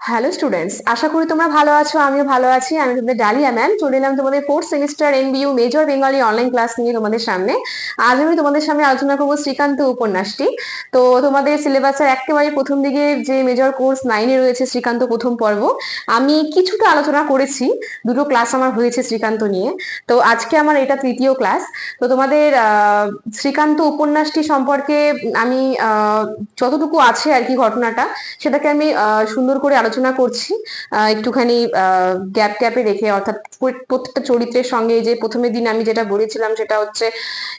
Hello students আশা করি তোমরা ভালো আছো, আমিও ভালো আছি। আমি তোমাদের ডালিয়া ম্যাম চলে এলাম তোমাদের fourth semester MBU major Bengali online class নিয়ে তোমাদের সামনে। আজ আমি তোমাদের সামনে আলোচনা করব শ্রীকান্ত উপন্যাসটি। তো তোমাদের সিলেবাসের একেবারে প্রথম দিকে যে মেজর কোর্স নাইনে রয়েছে শ্রীকান্ত প্রথম পর্ব, আমি কিছুটা আলোচনা করেছি। দুটো ক্লাস আমার হয়েছে শ্রীকান্ত নিয়ে। তো আজকে আমার এটা তৃতীয় ক্লাস তো তোমাদের শ্রীকান্ত উপন্যাসটি সম্পর্কে আমি যতটুকু আছে আর কি ঘটনাটা, সেটাকে আমি সুন্দর করে আলোচনা করছি একটুখানি গ্যাপ গ্যাপে রেখে, অর্থাৎ প্র- প্রত্যেকটা চরিত্রের সঙ্গে যে প্রথমে দিন আমি যেটা বলেছিলাম সেটা হচ্ছে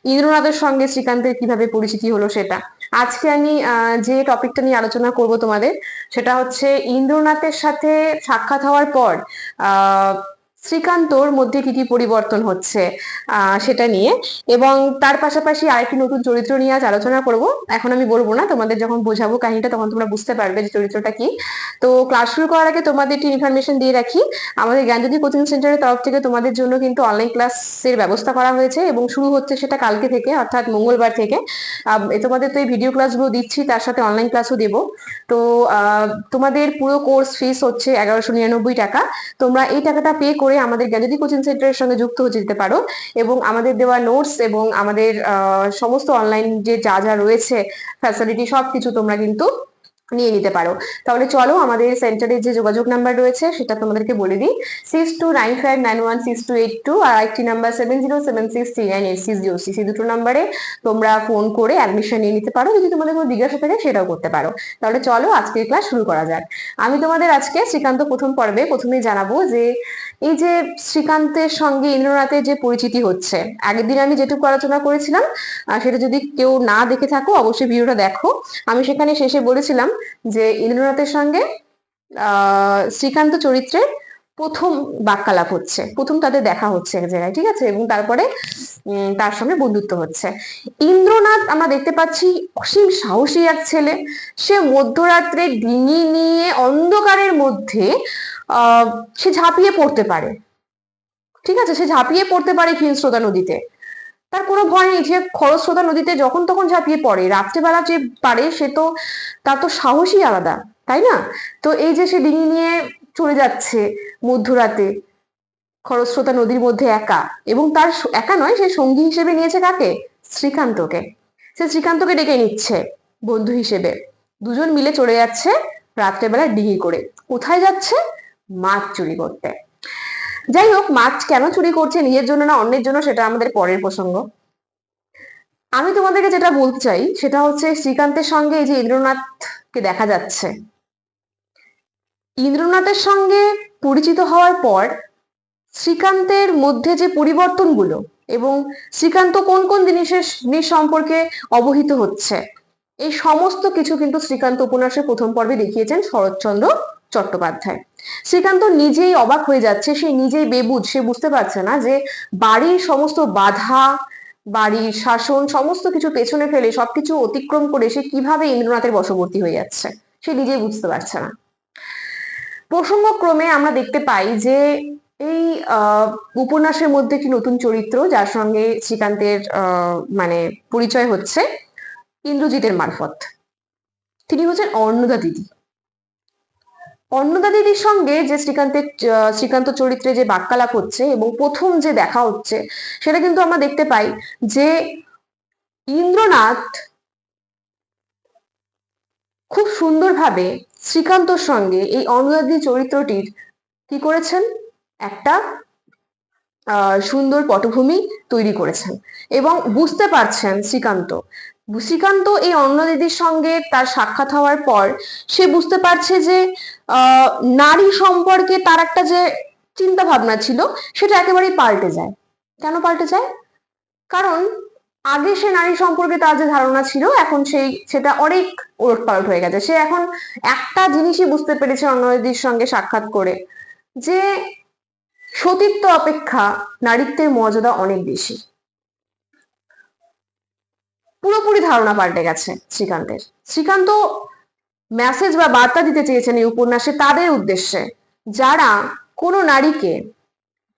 ইন্দ্রনাথের সঙ্গে শ্রীকান্তের কীভাবে পরিচিতি হলো সেটা। আজকে আমি যে টপিকটা নিয়ে আলোচনা করব তোমাদের, সেটা হচ্ছে ইন্দ্রনাথের সাথে সাক্ষাৎ হওয়ার পর, আহ শ্রীকান্তর মধ্যে কি কি পরিবর্তন হচ্ছে সেটা নিয়ে। এবং তার পাশাপাশি আরেকটি নতুন চরিত্র নিয়ে আজ আলোচনা করব। এখন আমি বলব না, তোমাদের যখন বোঝাবো কাহিনীটা তখন তোমরা বুঝতে পারবে যে চরিত্রটা কি। তো ক্লাস শুরু করার আগে তোমাদের একটি ইনফরমেশন দিয়ে রাখি। আমাদের জ্ঞানজ্যোতি কোচিং সেন্টারের তরফ থেকে তোমাদের জন্য কিন্তু অনলাইন ক্লাসের ব্যবস্থা করা হয়েছে এবং শুরু হচ্ছে সেটা কালকে থেকে, অর্থাৎ মঙ্গলবার থেকে। তোমাদের তো এই ভিডিও ক্লাসগুলো দিচ্ছি, তার সাথে অনলাইন ক্লাসও দেবো। তো তোমাদের পুরো কোর্স ফিস হচ্ছে এগারোশো নিরানব্বই টাকা। তোমরা এই টাকাটা পে করে আমাদের জ্ঞানজ্যোতি কোচিং সেন্টারের সঙ্গে যুক্ত হয়ে যেতে পারো এবং আমাদের দেওয়া নোটস এবং আমাদের সমস্ত অনলাইন যে যা যা রয়েছে ফ্যাসিলিটি সবকিছু তোমরা কিন্তু নিয়ে নিতে পারো। তাহলে চলো আমাদের সেন্টারের যে যোগাযোগ নাম্বার রয়েছে সেটা তোমাদেরকে বলে দিই। Six two nine five nine one six two eight two আর একটি number seven zero seven six three nine eight six zero six এই দুটো নাম্বারে তোমরা ফোন করে অ্যাডমিশন নিয়ে নিতে পারো। যদি তোমাদের কোনো জিজ্ঞাসা থাকে সেটাও করতে পারো। তাহলে চলো আজকের ক্লাস শুরু করা যাক। আমি তোমাদের আজকে শ্রীকান্ত প্রথম পর্বে প্রথমেই জানাব যে এই যে শ্রীকান্তের সঙ্গে ইন্দ্রনাথের যে পরিচিতি হচ্ছে, আগের দিন আমি যেটুকু আলোচনা করেছিলাম সেটা যদি কেউ না দেখে থাকো, অবশ্যই ভিডিওটা দেখো। আমি সেখানে শেষে বলেছিলাম যে ইন্দ্রনাথের সঙ্গে শ্রীকান্ত চরিত্রের প্রথম বাক্যালাপ হচ্ছে, প্রথম তাদের দেখা হচ্ছে এক জায়গায়, ঠিক আছে? এবং তারপরে তার সঙ্গে বন্ধুত্ব হচ্ছে। ইন্দ্রনাথ আমরা দেখতে পাচ্ছি অসীম সাহসী এক ছেলে। সে মধ্যরাত্রে ডিঙি নিয়ে অন্ধকারের মধ্যে সে ঝাঁপিয়ে পড়তে পারে। ঠিক আছে, সে ঝাঁপিয়ে পড়তে পারে ক্ষীণস্রোতা নদীতে। তার কোনো ভয় নেই যে খরস্রোতা নদীতে যখন তখন ঝাঁপিয়ে পড়ে। রাত্রেবেলা যে পারে, সে তো, তার তো সাহসই আলাদা, তাই না? তো এই যে সে ডিঙি নিয়ে চলে যাচ্ছে মধ্যরাতে, খরস্রোতা নদীর মধ্যে একা, এবং তার একা নয়, সে সঙ্গী হিসেবে নিয়েছে কাকে? শ্রীকান্তকে। সে শ্রীকান্তকে ডেকে নিচ্ছে, বন্ধু হিসেবে। দুজন মিলে চলে যাচ্ছে রাত্রেবেলা ডিঙি করে। কোথায় যাচ্ছে? মাছ চুরি করতে। যাই হোক, মাছ কেন চুরি করছে নিজের জন্য না অন্যের জন্য সেটা আমাদের পরের প্রসঙ্গ। আমি তোমাদেরকে যেটা বলতে চাই, সেটা হচ্ছে শ্রীকান্তের সঙ্গে এই যে ইন্দ্রনাথকে দেখা যাচ্ছে। ইন্দ্রনাথের সঙ্গে পরিচিত হওয়ার পর শ্রীকান্তের মধ্যে যে পরিবর্তনগুলো এবং শ্রীকান্ত কোন কোন জিনিসের জিনিস সম্পর্কে অবহিত হচ্ছে, এই সমস্ত কিছু কিন্তু শ্রীকান্ত উপন্যাসের প্রথম পর্বে দেখিয়েছেন শরৎচন্দ্র চট্টোপাধ্যায়। শ্রীকান্ত নিজেই অবাক হয়ে যাচ্ছে, সে নিজেই বেবুজ, সে বুঝতে পারছে না যে বাড়ির সমস্ত বাধা, বাড়ির শাসন, সমস্ত কিছু পেছনে ফেলে সবকিছু অতিক্রম করে সে কীভাবে ইন্দ্রনাথের বশবর্তী হয়ে যাচ্ছে, সে নিজেই বুঝতে পারছে না। প্রসঙ্গক্রমে আমরা দেখতে পাই যে এই উপন্যাসের মধ্যে একটি নতুন চরিত্র, যার সঙ্গে শ্রীকান্তের মানে পরিচয় হচ্ছে ইন্দ্রজিতের মারফত। তিনি হচ্ছেন অন্নদা দিদি। অন্নদা দিদির সঙ্গে যে শ্রীকান্তের শ্রীকান্ত চরিত্রে যে বাক্যালাপ হচ্ছে এবং প্রথম যে দেখা হচ্ছে, সেটা কিন্তু আমরা দেখতে পাই যে ইন্দ্রনাথ খুব সুন্দরভাবে শ্রীকান্তর সঙ্গে এই অন্নদাদি চরিত্রটির কি করেছেন? একটা সুন্দর পটভূমি তৈরি করেছেন এবং বুঝতে পারছেন শ্রীকান্ত শ্রীকান্ত এই অন্য দিদির সঙ্গে তার সাক্ষাৎ হওয়ার পর সে বুঝতে পারছে যে নারী সম্পর্কে তার একটা যে চিন্তা ভাবনা ছিল, সেটা একেবারেই পাল্টে যায়। কেন পাল্টে যায়? কারণ আগে সে নারী সম্পর্কে তার যে ধারণা ছিল, এখন সেই, সেটা অনেক ওলটপালট হয়ে গেছে। সে এখন একটা জিনিসই বুঝতে পেরেছে অন্যদিদির সঙ্গে সাক্ষাৎ করে, যে সতীত্ব অপেক্ষা নারীত্বের মর্যাদা অনেক বেশি। পুরোপুরি ধারণা পাল্টে গেছে শ্রীকান্তের। শ্রীকান্ত মেসেজ বা বার্তা দিতে চেয়েছেন এই উপন্যাসে তাদের উদ্দেশ্যে, যারা কোনো নারীকে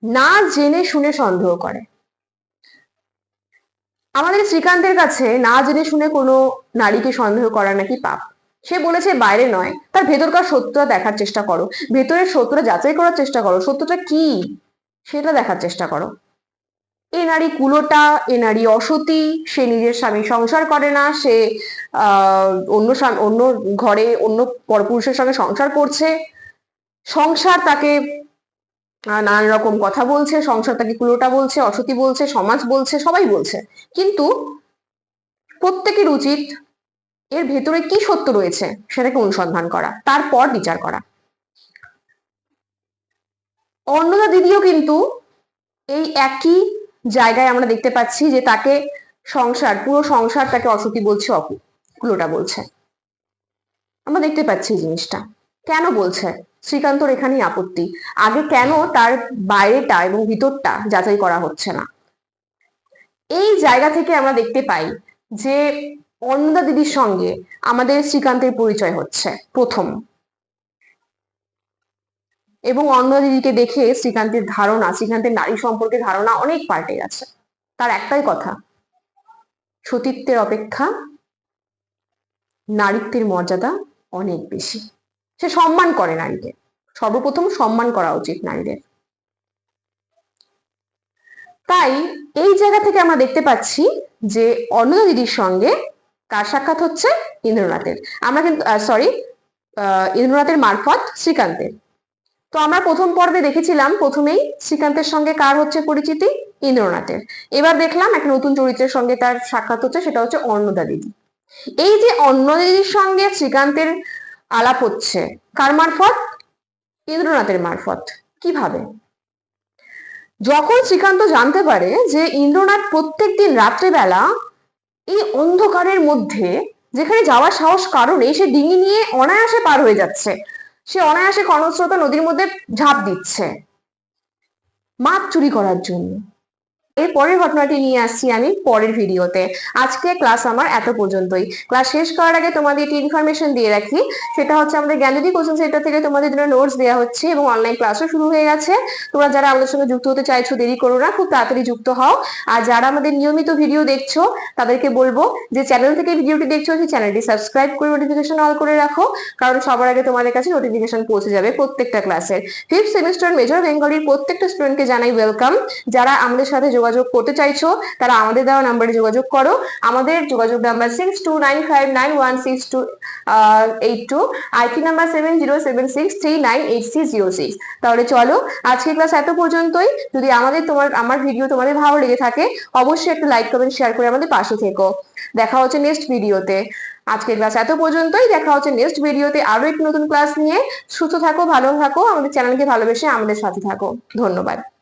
না জেনে শুনে সন্দেহ করে। আমাদের শ্রীকান্তের কাছে না জেনে শুনে কোনো নারীকে সন্দেহ করা নাকি পাপ। সে বলেছে, বাইরে নয়, তার ভেতরকার সত্যটা দেখার চেষ্টা করো। ভেতরের সত্যটা যাচাই করার চেষ্টা করো। সত্যটা কি? সেটা দেখার চেষ্টা করো। এ নারী কুলোটা এ নারী অসতী, সে নিজের স্বামী সংসার করে না, সে অন্য অন্য ঘরে অন্য পরপুরুষের সঙ্গে সংসার করছে। সংসার তাকে নানান রকম কথা বলছে, সংসার তাকে কুলোটা বলছে, অসতী বলছে, সমাজ বলছে, সবাই বলছে। কিন্তু প্রত্যেকের উচিত এর ভেতরে কি সত্য রয়েছে সেটাকে অনুসন্ধান করা, তারপর বিচার করা। অন্নদা দিদিও কিন্তু এই একই জায়গায় আমরা দেখতে পাচ্ছি যে তাকে সংসার, পুরো সংসার তাকে অসতী বলছে অকুলোটা বলছে। আমরা দেখতে পাচ্ছি জিনিসটা। কেন বলছে? শ্রীকান্তর এখানেই আপত্তি। আগে কেন তার বাইরেটা এবং ভিতরটা যাচাই করা হচ্ছে না? এই জায়গা থেকে আমরা দেখতে পাই যে অন্নদা দিদির সঙ্গে আমাদের শ্রীকান্তের পরিচয় হচ্ছে প্রথম। এবং অন্নদা দিদিকে দেখে শ্রীকান্তের ধারণা, শ্রীকান্তের নারী সম্পর্কে ধারণা অনেক পাল্টে গেছে। তার একটাই কথা, সতীত্বের অপেক্ষা নারীত্বের মর্যাদা অনেক বেশি। সে সম্মান করে নারীকে। সর্বপ্রথম সম্মান করা উচিত নারীদের। তাই এই জায়গা থেকে আমরা দেখতে পাচ্ছি যে অন্নদা দিদির সঙ্গে কার সাক্ষাৎ হচ্ছে ইন্দ্রনাথের। আমরা কিন্তু সরি আহ, ইন্দ্রনাথের মারফত শ্রীকান্তের। তো আমরা প্রথম পর্বে দেখেছিলাম প্রথমেই শ্রীকান্তের সঙ্গে কার হচ্ছে পরিচিতি? ইন্দ্রনাথের। এবার দেখলাম একটা নতুন চরিত্রের সঙ্গে তার সাক্ষাৎ হচ্ছে, সেটা হচ্ছে অন্নদা দিদি এই যে অন্নদা দিদির সঙ্গে শ্রীকান্তের আলাপ হচ্ছে, কার মারফত? ইন্দ্রনাথের মারফত। কীভাবে? যখন শ্রীকান্ত জানতে পারে যে ইন্দ্রনাথ প্রত্যেকদিন রাত্রেবেলা এই অন্ধকারের মধ্যে, যেখানে যাওয়ার সাহস কারণে সে ডিঙি নিয়ে অনায়াসে পার হয়ে যাচ্ছে। সে অনায়াসে কর্ণস্রোতা নদীর মধ্যে ঝাঁপ দিচ্ছে। মাছ চুরি করার জন্য। এর পরের ঘটনাটি নিয়ে আসছি আমি পরের ভিডিওতে। আজকে ক্লাস আমার এত পর্যন্তই। ক্লাস শেষ করার আগে তোমাদের একটি ইনফরমেশন দিয়ে রাখি। সেটা হচ্ছে আমাদের জ্ঞানজ্যোতি কোচিং সেন্টার থেকে তোমাদের জন্য নোটস দেওয়া হচ্ছে এবং অনলাইন ক্লাসও শুরু হয়ে গেছে। তোমরা যারা আমাদের সঙ্গে যুক্ত হতে চাইছো, দেরি করো না, খুব তাড়াতাড়ি যুক্ত হও। আর যারা আমাদের নিয়মিত ভিডিও দেখছ, তাদেরকে বলব যে চ্যানেল থেকে ভিডিওটি দেখছ, সেই চ্যানেলটি সাবস্ক্রাইব করে নোটিফিকেশন অল করে রাখো। কারণ সবার আগে তোমাদের কাছে নোটিফিকেশন পৌঁছে যাবে প্রত্যেকটা ক্লাসের ফিফথ সেমিস্টার মেজর বেঙ্গলির প্রত্যেকটা স্টুডেন্টকে জানাই ওয়েলকাম যারা আমাদের সাথে যোগাযোগ করতে চাইছো, তারা আমাদের দেওয়া নাম্বারে যোগাযোগ করো। আমাদের যোগাযোগ number six two nine five nine one six two eight two IT number seven zero seven six three nine eight six zero six তাহলে চলো আজকে ক্লাস এত পর্যন্তই। যদি আমাদের তোমার, আমার ভিডিও তোমাদের ভালো লেগে থাকে, অবশ্যই একটা লাইক কমেন্ট শেয়ার করে আমাদের পাশে থেকো। দেখা হচ্ছে নেক্সট ভিডিওতে আজকের ক্লাস এত পর্যন্তই। দেখা হচ্ছে নেক্সট ভিডিওতে আরও একটি নতুন ক্লাস নিয়ে। সুস্থ থাকো, ভালো থাকো। আমাদের চ্যানেলকে ভালোবেসে আমাদের সাথে থাকো। ধন্যবাদ।